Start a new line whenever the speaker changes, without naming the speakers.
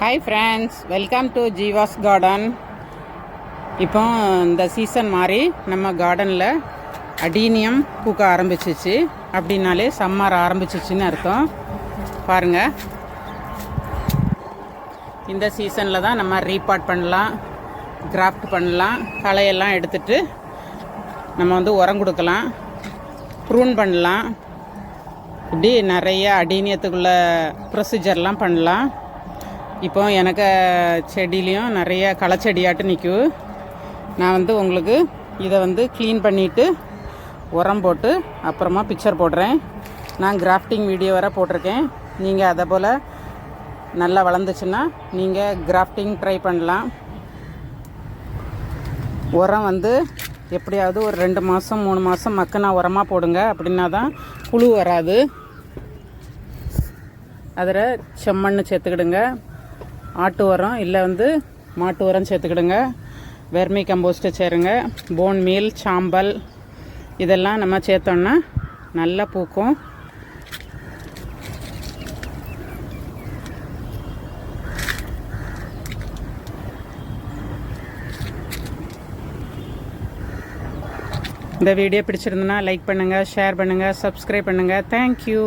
Hi friends welcome to Jeeva's garden இப்போ இந்த season மாதிரி நம்ம கார்டனில் அடீனியம் பூக்க ஆரம்பிச்சிச்சு. அப்படின்னாலே சம்மர் ஆரம்பிச்சிச்சுன்னு அர்த்தம். பாருங்கள் இந்த சீசனில் தான் நம்ம ரீபாட் பண்ணலாம் கிராஃப்ட் பண்ணலாம் களையெல்லாம் எடுத்துட்டு நம்ம வந்து உரம் கொடுக்கலாம் ப்ரூன் பண்ணலாம். இப்படி நிறைய அடீனியத்துக்குள்ள ப்ரொசீஜர்லாம் பண்ணலாம். இப்போ எனக்கு செடியிலையும் நிறைய களைச்செடியாட்டு நிற்கும் நான் வந்து உங்களுக்கு இதை வந்து க்ளீன் பண்ணிவிட்டு உரம் போட்டு அப்புறமா பிக்சர் போடுறேன். நான் கிராஃப்டிங் வீடியோ வர போட்டிருக்கேன். நீங்கள் அதை போல் நல்லா வளர்ந்துச்சுன்னா நீங்கள் கிராஃப்டிங் ட்ரை பண்ணலாம். உரம் வந்து எப்படியாவது ஒரு ரெண்டு மாதம் மூணு மாதம் மக்கினா உரமாக போடுங்க. அப்படின்னா தான் புழு வராது. அதில் செம்மண் சேர்த்துக்கிடுங்க. ஆட்டு உரம் இல்லை வந்து மாட்டு உரம் சேர்த்துக்கிடுங்க. வெர்மி கம்போஸ்ட்டு சேருங்க. போன் மீல் சாம்பல் இதெல்லாம் நம்ம சேர்த்தோன்னா நல்லா பூக்கும். இந்த வீடியோ பிடிச்சிருந்தனா லைக் பண்ணுங்கள் ஷேர் பண்ணுங்கள் சப்ஸ்கிரைப் பண்ணுங்கள் தேங்க்யூ